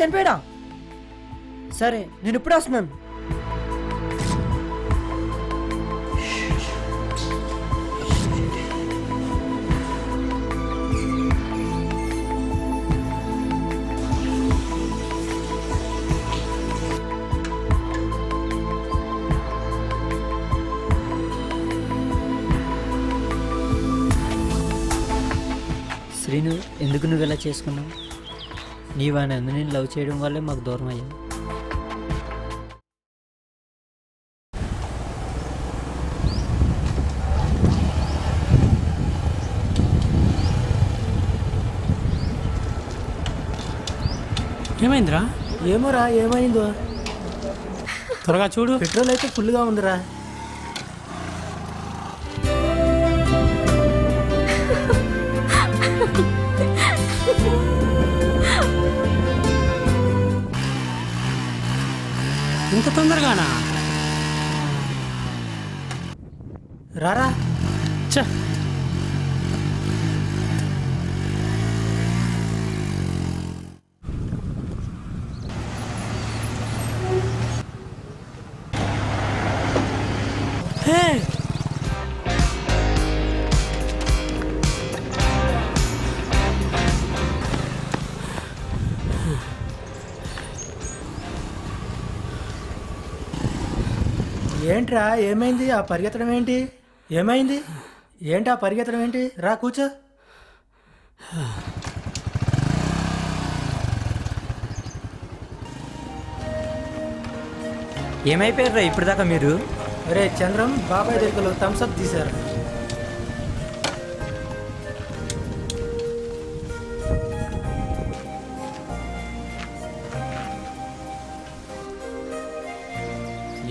చనిపోయాడా? సరే నేను ఇప్పుడు వస్తున్నాను. శ్రీను ఎందుకు నువ్వు ఇలా చేసుకున్నావు? నీవు ఆయన అందరినీ లవ్ చేయడం వల్లే మాకు దూరం అయ్యావు ఏమైందిరా? ఏమోరా ఏమైందో? త్వరగా చూడు. పెట్రోల్ అయితే ఫుల్గా ఉందిరా. ఇంత తొందరగానా? రారా. ఛ! ఏంట్రా ఏమైంది? ఆ పరిగెత్తడం ఏంటి? ఏమైంది? ఏంటి ఆ పరిగెత్తడం ఏంటి? రా కూర్చో. ఏమైపోయారా ఇప్పుడు దాకా మీరు? అరే చంద్రం బాబాయ్ దగ్గర థమ్స్అప్ తీశారు.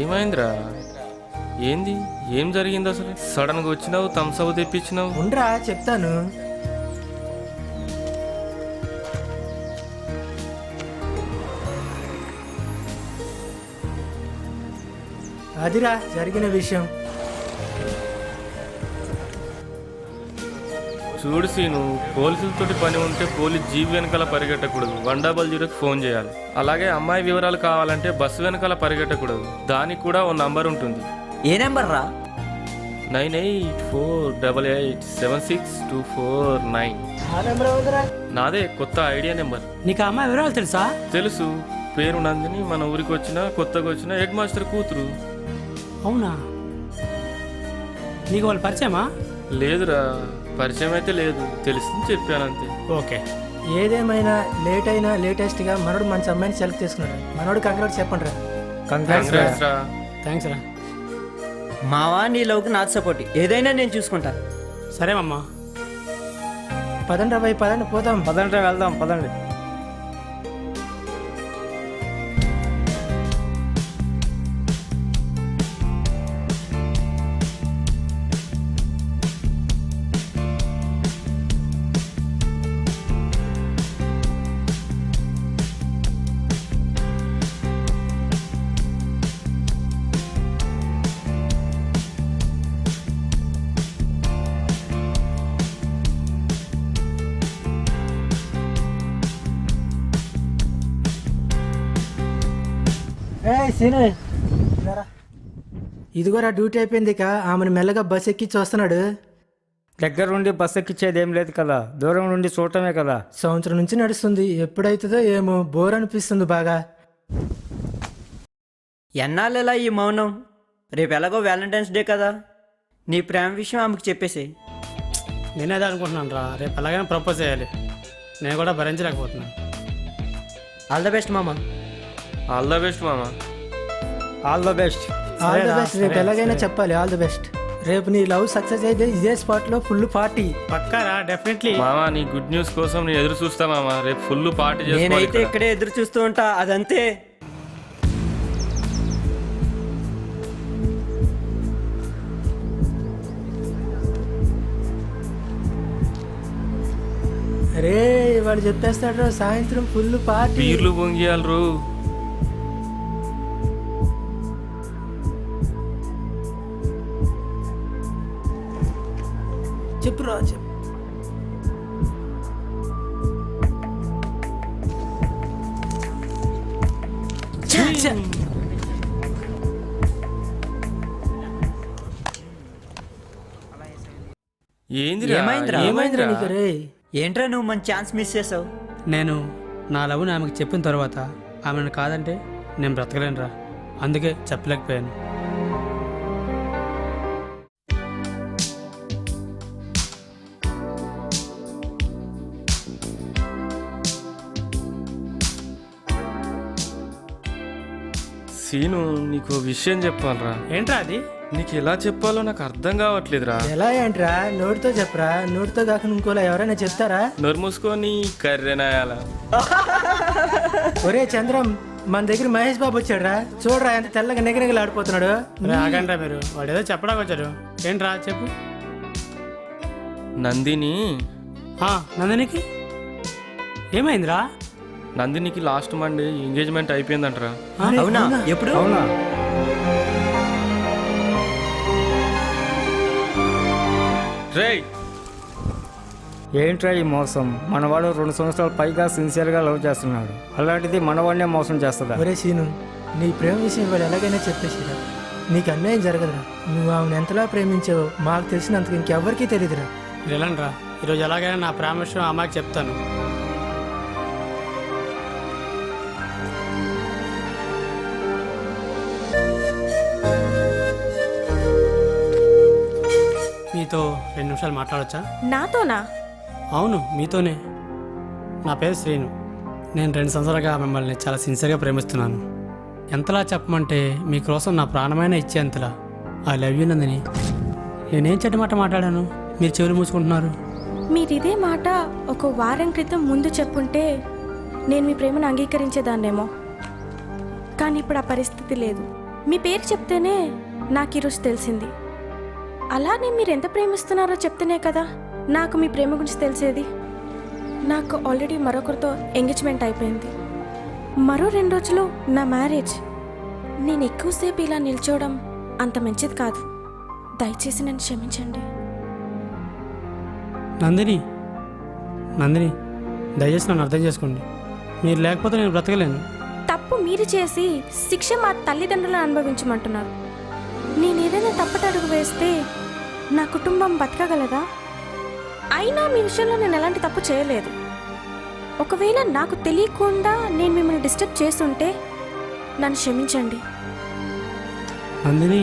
ఏమైందిరా? ఏంది? ఏం జరిగింది అసలు సడన్గా వచ్చినావు థమ్స్అప్ తెప్పించినావు. ఉండ్రా చెప్తాను. అదిరా జరిగిన విషయం. చూడు సీను పోలీసులతోటి పని ఉంటే పోలీస్ జీప్ వెనకాల పరిగెట్టకూడదు. వన్ డబల్ జీరోకి ఫోన్ చేయాలి. అలాగే అమ్మాయి వివరాలు కావాలంటే బస్సు వెనకాల పరిగెట్టకూడదు. దానికి కూడా ఓ నంబర్ ఉంటుంది. ఏ నెంబర్ రా? Nine eight four double eight seven six two four nine. నాదే కొత్త ఐడియా నెంబర్. నీకు ఆ అమ్మాయి వివరాలు తెలుసా? తెలుసు. పేరు నందిని మన ఊరికి వచ్చిన కొత్తగా వచ్చిన హెడ్ మాస్టర్ కూతురు. అవునా? నీకు వాళ్ళు పరిచయమా? లేదురా పరిచయం అయితే లేదు. తెలిసింది చెప్పాను అంతే. ఓకే. ఏదేమైనా లేట్ అయినా లేటెస్ట్గా మనోడు మంచి అమ్మాయిని సెలెక్ట్ చేసుకున్నాడు. మనోడు కంగ్రాట్ చెప్పండి రా Congrats రా. థ్యాంక్స్ రా. మావా నీ లవ్కి నాది సపోర్ట్. ఏదైనా నేను చూసుకుంటా. సరే మమ్మా పదండి రా భయ్ పదండి పోదాం. పదండి వెళ్దాం పదండి. సీను. ఇదిగోరా. డ్యూటీ అయిపోయింది ఇక. ఆమెను మెల్లగా బస్ ఎక్కించి వస్తున్నాడు. దగ్గర నుండి బస్ ఎక్కించేది ఏం లేదు కదా. దూరం నుండి చూడటమే కదా. సంవత్సరం నుంచి నడుస్తుంది. ఎప్పుడైతుందో ఏమో బోర్ అనిపిస్తుంది బాగా. ఎన్నాళ్ళెలా ఈ మౌనం? రేపు ఎలాగో వ్యాలంటైన్స్ డే కదా. నీ ప్రేమ విషయం ఆమెకు చెప్పేసి నేనేది అనుకుంటున్నాను రా. రేపు ఎలాగైనా ప్రపోజ్ చేయాలి. నేను కూడా భరించలేకపోతున్నాను. ఆల్ ద బెస్ట్ మామ. ఆల్ ద బెస్ట్ మామ. All the best all the best రేపు ఎలాగైనా. చెప్పాలి. ఆల్ ది బెస్ట్ రేపు నీ లవ్ సక్సెస్ అయితే ఇదే స్పాట్లో ఫుల్ పార్టీ పక్కారా? డెఫినెట్లీ మామ నీ గుడ్ న్యూస్ కోసం నేను ఎదురు చూస్తా మామ. రేపు ఫుల్ పార్టీ చేసుకోవాలి నేనైతే ఇక్కడ. ఇక్కడే ఎదురు చూస్తూ ఉంటా. అదంతే. అరే వాడు చెప్పేస్తాడు సాయంత్రం ఫుల్ పార్టీ బీర్లు పొంగియాలరు. ఏందిరా? ఏమైందిరా? ఏమైందిరా? నీకు? రే ఏంట్రా నువ్వు మంచి ఛాన్స్ మిస్ చేసావు? నేను నా లవ్ని ఆమెకు చెప్పిన తర్వాత ఆమెను కాదంటే నేను బ్రతకలేనురా. అందుకే చెప్పలేకపోయాను. సీను నీకు విషయం చెప్పాలరా. ఏంట్రా అది? నీకు ఎలా చెప్పాలో నాకు అర్థం కావట్లేదురా. ఎలా ఏంట్రా? నోటితో చెప్పరా? నోటితో కాకుండా ఇంకోలా ఎవరైనా చెప్తారా? నోరు మూసుకొని కర్రెనాయాల ఒరే చంద్రం మన దగ్గర మహేష్ బాబు వచ్చాడురా. చూడరా ఎంత తెల్లగా నిగనిగలు ఆడిపోతున్నాడు. రే ఆగండ్రా మీరు. వాడు ఏదో చెప్పడానికి వచ్చారు ఏంట్రా చెప్పు. నందిని. ఆ, నందినికి? ఏమైందిరా? నందినికి లాస్ట్ మండే ఎంగేజ్మెంట్ అయిపోయిందంటరా. అవునా? ఎప్పుడు? అవునా? రేయ్. ఏంట్రా ఈ మోసం? మనవాడు రెండు సంవత్సరాల పైగా సిన్సియర్గా లవ్ చేస్తున్నాడు. అలాంటిది మనవాడినే మోసం చేస్తుందా? ఒరే సీను నీ ప్రేమ విషయం వాడు ఎలాగైనా చెప్పేసిరా. నీకు అన్యాయం జరగదురా. నువ్వు ఆమెను ఎంతలా ప్రేమించావో మాకు తెలిసినంతకు ఇంకెవ్వరికీ తెలియదురా. మీరు వెళ్ళండిరా ఈరోజు ఎలాగైనా నా ప్రేమ విషయం అమ్మాయికి చెప్తాను. మీతో రెండు నిమిషాలు మాట్లాడొచ్చా? నాతోనా? అవును మీతోనే. నా పేరు శ్రీను. నేను రెండు సంవత్సరాలుగా మిమ్మల్ని చాలా సిన్సియర్గా ప్రేమిస్తున్నాను. ఎంతలా చెప్పమంటే మీకోసం నా ప్రాణమైన ఇచ్చేంతలా ఐ లవ్ యూ నందిని. నేనేం చెడ్డ మాట మాట్లాడాను? మీరు చెవులు మూసుకుంటున్నారు. మీరు ఇదే మాట ఒక వారం క్రితం ముందు చెప్పుంటే నేను మీ ప్రేమను అంగీకరించేదాన్నేమో. కానీ ఇప్పుడు ఆ పరిస్థితి లేదు. మీ పేరు చెప్తేనే నాకు ఈరోజు తెలిసింది. అలానే మీరు ఎంత ప్రేమిస్తున్నారో చెప్తేనే కదా. నాకు మీ ప్రేమ గురించి తెలిసేది. నాకు ఆల్రెడీ మరొకరితో ఎంగేజ్మెంట్ అయిపోయింది. మరో రెండు రోజులు నా మ్యారేజ్ నేను ఎక్కువసేపు ఇలా నిల్చోవడం అంత మంచిది కాదు. దయచేసి నన్ను క్షమించండి. నందిని నందిని దయచేసి నన్ను అర్థం చేసుకోండి. మీరు లేకపోతే నేను బ్రతకలేను. తప్పు మీరు చేసి శిక్ష మా తల్లిదండ్రులను అనుభవించమంటున్నారు. నేను ఏదైనా తప్పటడుగు వేస్తే నా కుటుంబం బతకగలదా? అయినా మీ విషయంలో నేను ఎలాంటి తప్పు చేయలేదు. ఒకవేళ నాకు తెలియకుండా నేను మిమ్మల్ని డిస్టర్బ్ చేస్తుంటే నన్ను క్షమించండి. నందిని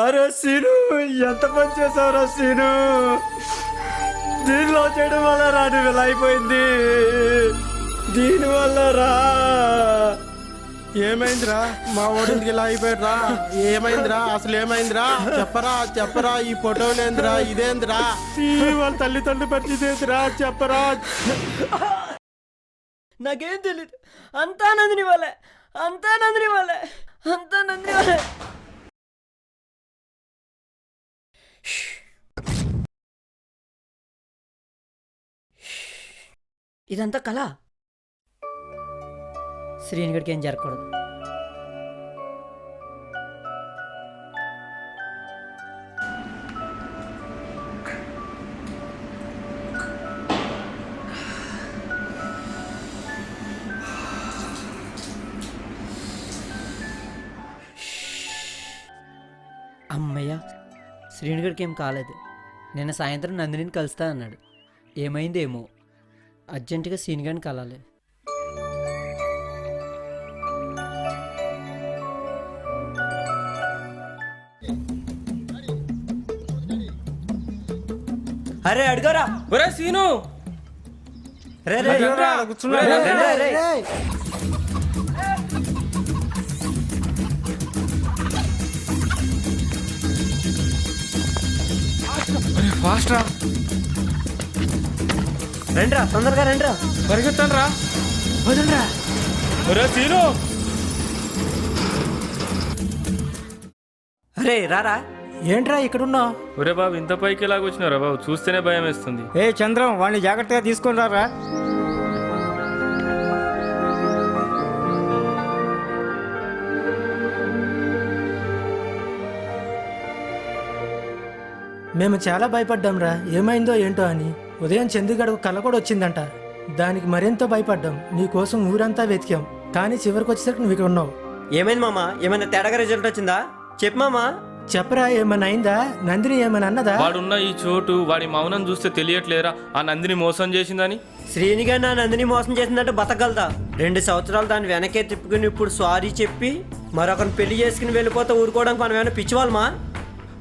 అరే సీను ఎంత పని చేసావురా సీను? దీనిలో చేయడం వల్ల రా నువ్వు ఇలా అయిపోయింది. దీని వల్ల రా. ఏమైందిరా? మా ఓడింటికి ఇలా అయిపోయాడురా. ఏమైందిరా? అసలు ఏమైందిరా? చెప్పరా చెప్పరా ఈ ఫోటోలేందిరా ఇదేందిరా? ఈ వాళ్ళ తల్లిదండ్రులు పరిస్థితి చెప్పరా. నాకేం తెలియదు అంతా నందిని వాళ్ళే అంతా నందిని వాళ్ళే అంతా నందిని వాళ్ళే ఇదంతా కళ శ్రీనిగడికి ఏం జరగకూడదు. అమ్మయ్య శ్రీనిగడికి ఏం కాలేదు. నిన్న సాయంత్రం నందినిని కలుస్తా అన్నాడు ఏమైందేమో? అర్జెంటుగా సీనిగాని కలాలి. అరే అడుగరా. ఒరే సీను. రే, రే. ఫాస్ట్ రా. రండ్రా తొందరగా రండ్రా. పరిగెత్తాను రా వదలరా. ఒరే సీను. అరే రారా. ఏంట్రా ఇక్కడున్నావు? ఒరే బాబు ఇంత పైకి ఎలాగ వచ్చినారా బాబు? చూస్తేనే భయం వేస్తుంది. ఏ చంద్రం వాడిని జాగ్రత్తగా తీసుకొని రారా. మేము చాలా భయపడ్డాంరా. ఏమైందో ఏంటో అని. ఉదయం చందుగడకు కళ్ళ కూడా వచ్చిందంట. దానికి మరింత భయపడ్డాం. నీ కోసం ఊరంతా వెతికాం. కానీ చివరికి వచ్చేసరికి నువ్వు ఇక్కడ ఉన్నావు. ఏమైంది మామ? ఏమైనా తేడాగా రిజల్ట్ వచ్చిందా? చెప్పు మామా. చెప్పరా ఏమైనా అయిందా? నందిని ఏమైనా అన్నదా? వాడున్న ఈ చోటు వాడి మౌనం చూస్తే తెలియట్లేరా ఆ నందిని మోసం చేసిందని? శ్రీనిగా నా నందిని మోసం చేసిందంటే బతకగలదా? రెండు సంవత్సరాలు దాన్ని వెనకే తిప్పుకుని ఇప్పుడు సారీ చెప్పి మరొకరిని పెళ్ళి చేసుకుని వెళ్ళిపోతే ఊరుకోవడానికి మనం ఏమైనా పిచ్చివాళ్ళమా?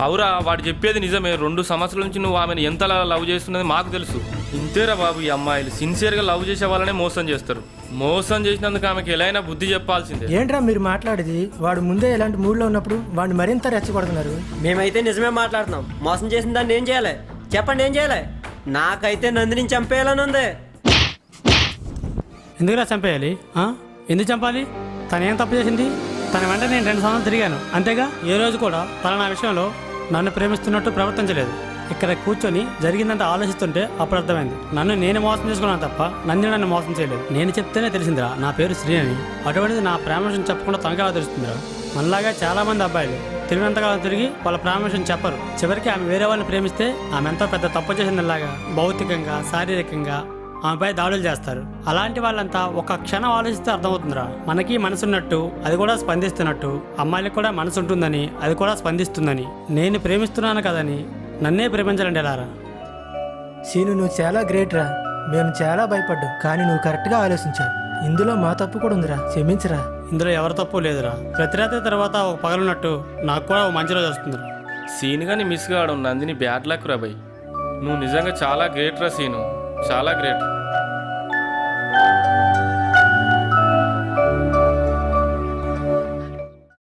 అవురా వాడు చెప్పేది నిజమే. రెండు సంవత్సరాల నుంచి నువ్వు ఆమెను ఎంతలా లవ్ చేస్తున్నది మాకు తెలుసు. ఇంతేరా బాబు ఈ అమ్మాయిలు. సిన్సియర్గా లవ్ చేసే వాళ్ళనే మోసం చేస్తారు. మోసం చేసినందుకు ఆమెకి ఎలా అయినా బుద్ధి చెప్పాల్సిందే. ఏంట్రా మీరు మాట్లాడేది? వాడు ముందే ఇలాంటి మూడ్లో ఉన్నప్పుడు వాడిని మరింత రెచ్చగొడుతున్నారు. మేమైతే నిజమే మాట్లాడుతున్నాం. మోసం చేసిన దాన్ని ఏం చేయాలి? చెప్పండి ఏం చేయాలి? నాకైతే నందిని చంపేయాలని ఉంది. ఎందుకురా చంపేయాలి? ఆ? ఎందుకు చంపాలి? తను ఏం తప్పు చేసింది? తన వెంట నేను రెండు సంవత్సరాలు తిరిగాను. అంతేగా? ఏ రోజు కూడా తన నా విషయంలో నన్ను ప్రేమిస్తున్నట్టు ప్రవర్తించలేదు. ఇక్కడ కూర్చొని జరిగిందంతా ఆలోచిస్తుంటే అప్పుడు అర్థమైంది నన్ను నేను మోసం చేసుకున్నాను తప్ప నంది నన్ను మోసం చేయలేదు. నేను చెప్తేనే తెలిసిందిరా నా పేరు శ్రీ అని అటువంటిది నా ప్రేమ విషయం చెప్పకుండా తనకు తెలుస్తుందిరా? మనలాగా చాలా మంది అబ్బాయిలు తిరిగినంతకాలం తిరిగి వాళ్ళ ప్రేమ విషయం చెప్పరు. చివరికి ఆమె వేరే వాళ్ళని ప్రేమిస్తే ఆమె ఎంతో పెద్ద తప్పు చేసిందిలాగా. భౌతికంగా శారీరకంగా ఆమెపై దాడులు చేస్తారు. అలాంటి వాళ్ళంతా ఒక క్షణం ఆలోచిస్తే అర్థమవుతుందిరా. మనకి మనసున్నట్టు అది కూడా స్పందిస్తున్నట్టు అమ్మాయిలకు కూడా మనసు ఉంటుందని అది కూడా స్పందిస్తుందని. నేను ప్రేమిస్తున్నాను కదని నన్నే ప్రేమించాలండి ఎలారా? సీను నువ్వు చాలా గ్రేట్ రా. మేము చాలా భయపడ్డాం కానీ నువ్వు కరెక్ట్గా ఆలోచించావు. ఇందులో మా తప్పు కూడా ఉందిరా. క్షమించరా? ఇందులో ఎవరి తప్పు లేదురా. ప్రతి రాత్రి తర్వాత ఒక పగలున్నట్టు నాకు కూడా ఒక మంచి రోజు వస్తుందిరా. సీన్ గాని మిస్ కావడం నందిని బ్యాడ్ లక్ రా బై. నువ్వు నిజంగా చాలా గ్రేట్ రా సీను. చాలా గ్రేట్.